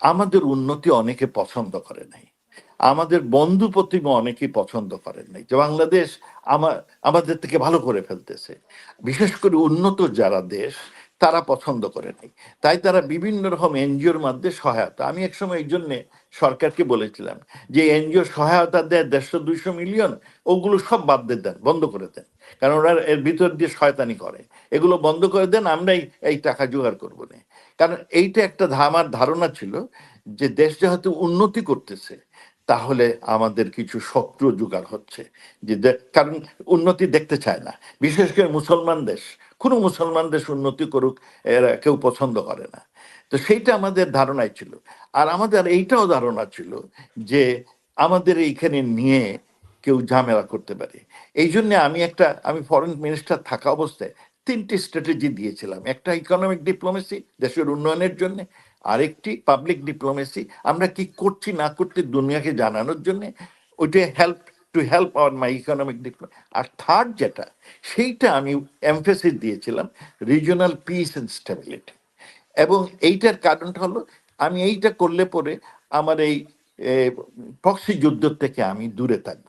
আমাদের উন্নতি অনেকে পছন্দ করে নাই। আমাদের বন্ধু প্রতিমা অনেকে পছন্দ করেন নাই। যে বাংলাদেশ আমার আমাদের থেকে ভালো করে ফেলতেছে। বিশেষ করে উন্নত যারা দেশ তারা পছন্দ করে নাই। তাই তারা বিভিন্ন রকম এনজিওর মধ্যে সহায়তা। আমি একসময় এই জন্যে সরকারকে বলেছিলাম যে এনজিও সহায়তা দেয় দেড়শো দুইশো মিলিয়ন, ওগুলো সব বাদ দিয়ে দেন, বন্ধ করে দেন। কারণ ওরা এর ভিতর দিয়ে শয়তানি করে। এগুলো বন্ধ করে দেন, আমরাই এই টাকা জোগাড় করব না। কারণ এইটা একটা আমার ধারণা ছিল যে, দেশ যেহেতু উন্নতি করতেছে, তাহলে আমাদের কিছু শত্রু জোগাড় হচ্ছে। যে কারণ উন্নতি দেখতে চায় না। বিশেষ করে মুসলমান দেশ কোনো মুসলমান দেশ উন্নতি করুক, এরা কেউ পছন্দ করে না। তো সেইটা আমাদের ধারণাই ছিল। আর আমাদের এইটাও ধারণা ছিল যে আমাদের এইখানে নিয়ে কেউ ঝামেলা করতে পারে। এই জন্য আমি একটা, আমি ফরেন মিনিস্টার থাকা অবস্থায় তিনটি স্ট্র্যাটেজি দিয়েছিলাম। একটা ইকোনমিক ডিপ্লোমেসি দেশের উন্নয়নের জন্য, আরেকটি পাবলিক ডিপ্লোমেসি আমরা কি করছি না করছি দুনিয়াকে জানানোর জন্য, ওইটা help to help our my economic R third যেটা, সেইটা আমি এমফেসিস দিয়েছিলাম রিজিওনাল পিস অ্যান্ড স্টেবিলিটি এবং এইটার কারণটা হলো, আমি এইটা করলে পরে আমার এই প্রক্সি যুদ্ধ থেকে আমি দূরে থাকব।